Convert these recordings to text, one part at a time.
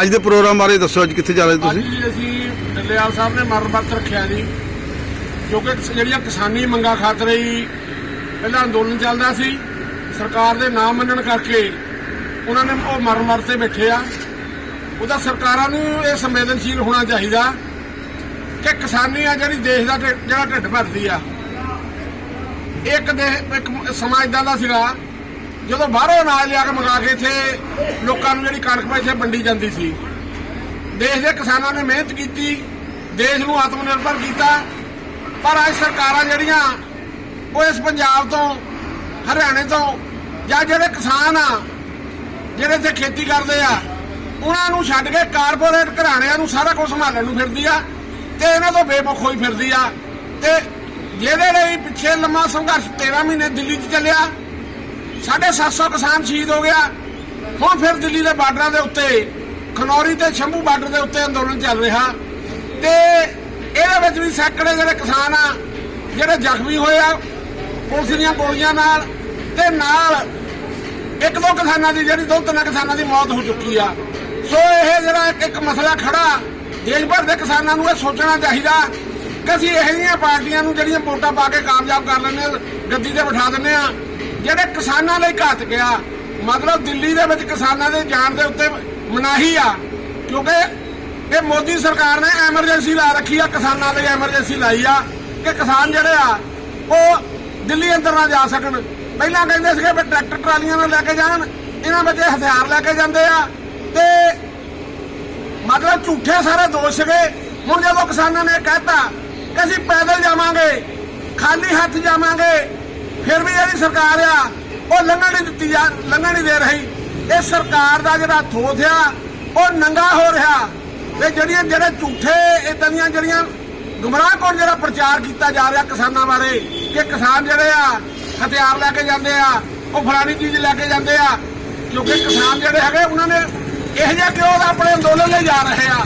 ਅੱਜ ਦੇ ਪ੍ਰੋਗਰਾਮ ਬਾਰੇ ਦੱਸੋ, ਅੱਜ ਕਿੱਥੇ ਜਾ ਰਹੇ ਅੱਜ ਜੀ ਅਸੀਂ ਡੱਲੇਵਾਲ ਸਾਹਿਬ ਨੇ ਮਰਨ ਰੱਖਿਆ ਜੀ ਕਿਉਂਕਿ ਜਿਹੜੀਆਂ ਕਿਸਾਨੀ ਮੰਗਾਂ ਖਾਤਰ ਹੀ ਪਹਿਲਾਂ ਅੰਦੋਲਨ ਚੱਲਦਾ ਸੀ, ਸਰਕਾਰ ਦੇ ਨਾ ਮੰਨਣ ਕਰਕੇ ਉਹਨਾਂ ਨੇ ਉਹ ਮਰਨ ਵਰਤ ਤੇ ਬੈਠੇ ਆ। ਉਹਦਾ ਸਰਕਾਰਾਂ ਨੂੰ ਇਹ ਸੰਵੇਦਨਸ਼ੀਲ ਹੋਣਾ ਚਾਹੀਦਾ ਕਿ ਕਿਸਾਨੀ ਆ ਜਿਹੜੀ ਦੇਸ਼ ਦਾ ਜਿਹੜਾ ਢਿੱਡ ਭਰਦੀ ਆ। ਇੱਕ ਦੇ ਇੱਕ ਸਮਾਂ ਇਦਾਂ ਦਾ ਸੀਗਾ ਜਦੋਂ ਬਾਹਰੋਂ ਅਨਾਜ ਲਿਆ ਕੇ ਮੰਗਾ ਕੇ ਇੱਥੇ ਲੋਕਾਂ ਨੂੰ ਜਿਹੜੀ ਕਣਕ ਪੈਸੇ ਵੰਡੀ ਜਾਂਦੀ ਸੀ, ਦੇਸ਼ ਦੇ ਕਿਸਾਨਾਂ ਨੇ ਮਿਹਨਤ ਕੀਤੀ, ਦੇਸ਼ ਨੂੰ ਆਤਮ ਨਿਰਭਰ ਕੀਤਾ, ਪਰ ਅੱਜ ਸਰਕਾਰਾਂ ਜਿਹੜੀਆਂ ਉਹ ਇਸ ਪੰਜਾਬ ਤੋਂ, ਹਰਿਆਣੇ ਤੋਂ ਜਾਂ ਜਿਹੜੇ ਕਿਸਾਨ ਆ, ਜਿਹੜੇ ਇੱਥੇ ਖੇਤੀ ਕਰਦੇ ਆ, ਉਹਨਾਂ ਨੂੰ ਛੱਡ ਕੇ ਕਾਰਪੋਰੇਟ ਘਰਾਣਿਆਂ ਨੂੰ ਸਾਰਾ ਕੁਝ ਸੰਭਾਲਣ ਨੂੰ ਫਿਰਦੀ ਆ ਤੇ ਇਹਨਾਂ ਤੋਂ ਬੇਮੁਖ ਹੋਈ ਫਿਰਦੀ ਆ ਤੇ ਜਿਹਦੇ ਲਈ ਪਿੱਛੇ ਲੰਮਾ ਸੰਘਰਸ਼ 13 ਮਹੀਨੇ ਦਿੱਲੀ 'ਚ ਚੱਲਿਆ 750 ਕਿਸਾਨ ਸ਼ਹੀਦ ਹੋ ਗਿਆ। ਹੁਣ ਫਿਰ ਦਿੱਲੀ ਦੇ ਬਾਰਡਰਾਂ ਦੇ ਉੱਤੇ, ਖਨੌਰੀ ਤੇ ਸ਼ੰਭੂ ਬਾਰਡਰ ਦੇ ਉੱਤੇ ਅੰਦੋਲਨ ਚੱਲ ਰਿਹਾ। ਤੇ ਇਹਦੇ ਵਿੱਚ ਵੀ ਸੈਂਕੜੇ ਜਿਹੜੇ ਕਿਸਾਨ ਆ, ਜਿਹੜੇ ਜ਼ਖਮੀ ਹੋਏ ਆ, ਪੁਲਿਸ ਦੀਆਂ ਗੋਲੀਆਂ ਨਾਲ ਤੇ ਨਾਲ ਇੱਕ ਦੋ ਕਿਸਾਨਾਂ ਦੀ ਜਿਹੜੀ ਦੋ ਤਿੰਨ ਕਿਸਾਨਾਂ ਦੀ ਮੌਤ ਹੋ ਚੁੱਕੀ ਆ। ਸੋ ਇਹ ਜਿਹੜਾ ਇੱਕ- ਮਸਲਾ ਖੜਾ, ਦੇਸ਼ ਭਰ ਦੇ ਕਿਸਾਨਾਂ ਨੂੰ ਇਹ ਸੋਚਣਾ ਚਾਹੀਦਾ ਕਿ ਅਸੀਂ ਇਹੋ ਜਿਹੀਆਂ ਪਾਰਟੀਆਂ ਨੂੰ ਜਿਹੜੀਆਂ ਵੋਟਾਂ ਪਾ ਕੇ ਕਾਮਯਾਬ ਕਰ ਲੈਂਦੇ ਆ, ਗੱਦੀ ਤੇ ਬਿਠਾ ਦਿੰਦੇ ਆ ਜਿਹੜੇ ਕਿਸਾਨਾਂ ਲਈ ਘਾਤਕ ਗਿਆ, ਮਤਲਬ ਦਿੱਲੀ ਦੇ ਵਿੱਚ ਕਿਸਾਨਾਂ ਦੇ ਜਾਣ ਦੇ ਉੱਤੇ ਮਨਾਹੀ ਆ, ਕਿਉਂਕਿ ਇਹ ਮੋਦੀ ਸਰਕਾਰ ਨੇ ਐਮਰਜੈਂਸੀ ਲਾ ਰੱਖੀ ਆ, ਕਿਸਾਨਾਂ ਲਈ ਐਮਰਜੈਂਸੀ ਲਾਈ ਆ, ਕਿ ਕਿਸਾਨ ਜਿਹੜੇ ਆ, ਉਹ ਦਿੱਲੀ ਅੰਦਰ ਨਾ ਜਾ ਸਕਣ। ਪਹਿਲਾਂ ਕਹਿੰਦੇ ਸੀਗੇ ਵੀ ਟਰੈਕਟਰ ਟਰਾਲੀਆਂ ਨਾਲ ਲੈ ਕੇ ਜਾਣ, ਇਹਨਾਂ ਵਿੱਚ ਹਥਿਆਰ ਲੈ ਕੇ ਜਾਂਦੇ ਆ, ਤੇ ਮਤਲਬ ਝੂਠੇ ਸਾਰੇ ਦੋਸ਼ ਸੀਗੇ। ਹੁਣ ਜਦੋਂ ਕਿਸਾਨਾਂ ਨੇ ਕਹਿਤਾ ਕਿ ਅਸੀਂ ਪੈਦਲ ਜਾਵਾਂਗੇ, ਖਾਲੀ ਹੱਥ ਜਾਵਾਂਗੇ ਫਿਰ ਵੀ ਜਿਹੜੀ ਸਰਕਾਰ ਆ, ਉਹ ਲੰਘਣ ਨਹੀਂ ਦਿੱਤੀ ਜਾ ਲੰਘਣ ਨਹੀਂ ਦੇ ਰਹੀ। ਇਹ ਸਰਕਾਰ ਦਾ ਜਿਹੜਾ ਥੋਥ ਆ, ਉਹ ਨੰਗਾ ਹੋ ਰਿਹਾ। ਤੇ ਜਿਹੜੀਆਂ ਜਿਹੜੇ ਝੂਠੇ ਇਦਾਂ ਦੀਆਂ ਜਿਹੜੀਆਂ ਗੁੰਮਰਾਹ ਕੋਲ ਜਿਹੜਾ ਪ੍ਰਚਾਰ ਕੀਤਾ ਜਾ ਰਿਹਾ ਕਿਸਾਨਾਂ ਬਾਰੇ, ਕਿ ਕਿਸਾਨ ਜਿਹੜੇ ਆ, ਹਥਿਆਰ ਲੈ ਕੇ ਜਾਂਦੇ ਆ, ਉਹ ਫਲਾਣੀ ਚੀਜ਼ ਲੈ ਕੇ ਜਾਂਦੇ ਆ, ਕਿਉਂਕਿ ਕਿਸਾਨ ਜਿਹੜੇ ਹੈਗੇ, ਉਹਨਾਂ ਨੇ ਇਹ ਜਿਹਾ ਕਿਉਂ ਆਪਣੇ ਅੰਦੋਲਨ ਲਈ ਜਾ ਰਹੇ ਆ?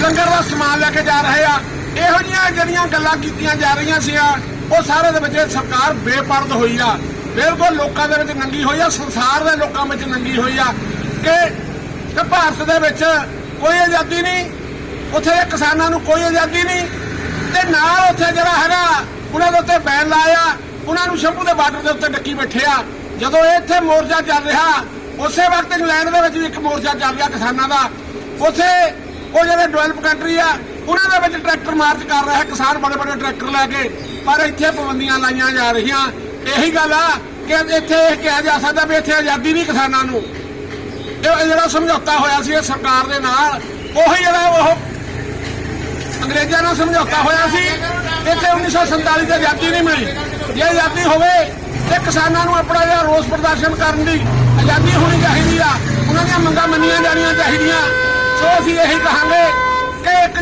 ਲੰਗਰ ਦਾ ਸਮਾਨ ਲੈ ਕੇ ਜਾ ਰਹੇ ਆ। ਇਹੋ ਜਿਹੀਆਂ ਜਿਹੜੀਆਂ ਗੱਲਾਂ ਕੀਤੀਆਂ ਜਾ ਰਹੀਆਂ ਸੀ ਆ ਉਹ ਸਾਰੇ ਦੇ ਵਿੱਚ ਸਰਕਾਰ ਬੇਪਰਦ ਹੋਈ ਆ। ਬਿਲਕੁਲ ਲੋਕਾਂ ਦੇ ਵਿੱਚ ਨੰਗੀ ਹੋਈ ਆ, ਸੰਸਾਰ ਦੇ ਲੋਕਾਂ ਵਿੱਚ ਨੰਗੀ ਹੋਈ ਆ ਕਿ ਕਿ ਭਾਰਤ ਦੇ ਵਿੱਚ ਕੋਈ ਆਜ਼ਾਦੀ ਨਹੀਂ, ਉੱਥੇ ਦੇ ਕਿਸਾਨਾਂ ਨੂੰ ਕੋਈ ਆਜ਼ਾਦੀ ਨਹੀਂ, ਤੇ ਨਾਲ ਉੱਥੇ ਜਿਹੜਾ ਹੈਗਾ, ਉਹਨਾਂ ਦੇ ਉੱਤੇ ਬੈਨ ਲਾਇਆ ਉਹਨਾਂ ਨੂੰ ਸ਼ੰਭੂ ਦੇ ਬਾਰਡਰ ਦੇ ਉੱਤੇ ਡੱਕੀ ਬੈਠੇ ਆ। ਜਦੋਂ ਇੱਥੇ ਮੋਰਚਾ ਚੱਲ ਰਿਹਾ, ਉਸੇ ਵਕਤ ਇੰਗਲੈਂਡ ਦੇ ਵਿੱਚ ਵੀ ਇੱਕ ਮੋਰਚਾ ਚੱਲ ਰਿਹਾ ਕਿਸਾਨਾਂ ਦਾ। ਉੱਥੇ ਉਹ ਜਿਹੜੇ ਡਿਵੈਲਪ ਕੰਟਰੀ ਆ ਉਹਨਾਂ ਦੇ ਵਿੱਚ ਟਰੈਕਟਰ ਮਾਰਚ ਕਰ ਰਿਹਾ ਕਿਸਾਨ ਬੜੇ ਬੜੇ ਟਰੈਕਟਰ ਲੈ ਕੇ, ਪਰ ਇੱਥੇ ਪਾਬੰਦੀਆਂ ਲਾਈਆਂ ਜਾ ਰਹੀਆਂ। ਇਹੀ ਗੱਲ ਆ ਕਿ ਇੱਥੇ ਇਹ ਕਿਹਾ ਜਾ ਸਕਦਾ ਵੀ ਇੱਥੇ ਆਜ਼ਾਦੀ ਨਹੀਂ ਕਿਸਾਨਾਂ ਨੂੰ। ਇਹ ਜਿਹੜਾ ਸਮਝੌਤਾ ਹੋਇਆ ਸੀ ਇਹ ਸਰਕਾਰ ਦੇ ਨਾਲ, ਉਹੀ ਜਿਹੜਾ ਉਹ ਅੰਗਰੇਜ਼ਾਂ ਨਾਲ ਸਮਝੌਤਾ ਹੋਇਆ ਸੀ, ਇੱਥੇ 1947 ਤੇ ਆਜ਼ਾਦੀ ਨਹੀਂ ਮਿਲੀ। ਜੇ ਆਜ਼ਾਦੀ ਹੋਵੇ, ਤੇ ਕਿਸਾਨਾਂ ਨੂੰ ਆਪਣਾ ਜਿਹੜਾ ਰੋਸ ਪ੍ਰਦਰਸ਼ਨ ਕਰਨ ਦੀ ਆਜ਼ਾਦੀ ਹੋਣੀ ਚਾਹੀਦੀ ਆ। ਉਹਨਾਂ ਦੀਆਂ ਮੰਗਾਂ ਮੰਨੀਆਂ ਜਾਣੀਆਂ ਚਾਹੀਦੀਆਂ। ਸੋ ਅਸੀਂ ਇਹੀ ਕਹਾਂਗੇ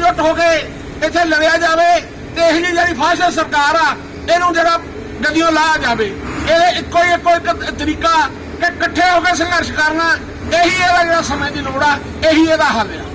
ਇਕਜੁੱਟ ਹੋ ਕੇ ਇੱਥੇ ਲੜਿਆ ਜਾਵੇ ਤੇ ਇਹ ਜਿਹੜੀ ਫਾਸ਼ਿਸਟ ਸਰਕਾਰ ਆ, ਇਹਨੂੰ ਜਿਹੜਾ ਗੱਡੀਆਂ ਲਾਇਆ ਜਾਵੇ। ਇਹ ਇੱਕੋ ਹੀ, ਇੱਕੋ ਇੱਕ ਤਰੀਕਾ ਕਿ ਇਕੱਠੇ ਹੋ ਕੇ ਸੰਘਰਸ਼ ਕਰਨਾ, ਇਹੀ ਇਹਦਾ ਜਿਹੜਾ ਸਮੇਂ ਦੀ ਲੋੜ ਆ, ਇਹੀ ਇਹਦਾ ਹੱਲ ਆ।